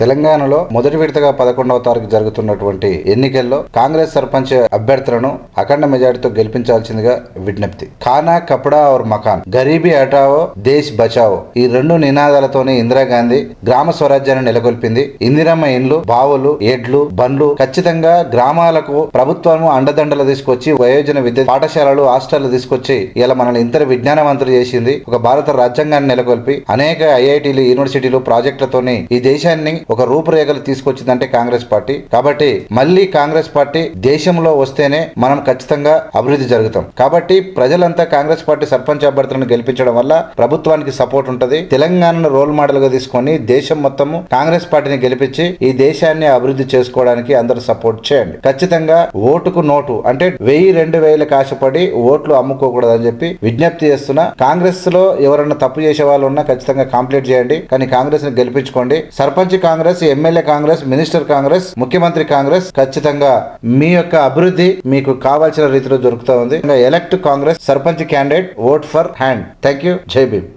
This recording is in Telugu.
తెలంగాణలో మొదటి విడతగా పదకొండవ తారీఖు జరుగుతున్నటువంటి ఎన్నికల్లో కాంగ్రెస్ సర్పంచ్ అభ్యర్థులను అఖండ మెజారిటీతో గెలిపించాల్సిందిగా విజ్ఞప్తి. ఖానా కపడా ఔర్ మకాన్ గరీబీ హటావో దేశ్ బచావో ఈ రెండు నినాదాలతోనే ఇందిరాగాంధీ గ్రామ స్వరాజ్యాన్ని నెలకొల్పింది. ఇందిరమ్మ ఇండ్లు బావులు ఎడ్లు బండ్లు ఖచ్చితంగా గ్రామాలకు ప్రభుత్వము అండదండలు తీసుకొచ్చి వయోజన విద్య పాఠశాలలు హాస్టళ్ళు తీసుకొచ్చి ఇలా మనల్ని ఇంత విజ్ఞానవంతులు చేసింది. ఒక భారత రాజ్యాంగాన్ని నెలకొల్పి అనేక ఐఐటీలు యూనివర్సిటీలు ప్రాజెక్టులతోని ఈ దేశాన్ని ఒక రూపురేఖలు తీసుకొచ్చిందంటే కాంగ్రెస్ పార్టీ. కాబట్టి మళ్ళీ కాంగ్రెస్ పార్టీ దేశంలో వస్తేనే మనం ఖచ్చితంగా అభివృద్ధి జరుగుతాం. కాబట్టి ప్రజలంతా కాంగ్రెస్ పార్టీ సర్పంచ్ అభ్యర్థులను గెలిపించడం వల్ల ప్రభుత్వానికి సపోర్ట్ ఉంటుంది. తెలంగాణను రోల్ మోడల్గా తీసుకొని దేశం మొత్తము కాంగ్రెస్ పార్టీని గెలిపించి ఈ దేశాన్ని అభివృద్ధి చేసుకోవడానికి అందరూ సపోర్ట్ చేయండి. ఖచ్చితంగా ఓటుకు నోటు అంటే వెయ్యి రెండు వేలకు ఆశపడి ఓట్లు అమ్ముకోకూడదని చెప్పి విజ్ఞప్తి చేస్తున్నా కాంగ్రెస్లో ఎవరైనా తప్పు చేసే వాళ్ళు ఉన్నా ఖచ్చితంగా కంప్లీట్ చేయండి. కానీ కాంగ్రెస్ని గెలిపించుకోండి. సర్పంచ్ కాంగ్రెస్ ఎమ్మెల్యే కాంగ్రెస్ మినిస్టర్ కాంగ్రెస్ ముఖ్యమంత్రి కాంగ్రెస్ ఖచ్చితంగా మీ యొక్క అభివృద్ధి మీకు కావాల్సిన రీతిలో దొరుకుతా ఉంది. Elect Congress sarpanch candidate vote for hand. Thank you జై భీమ్.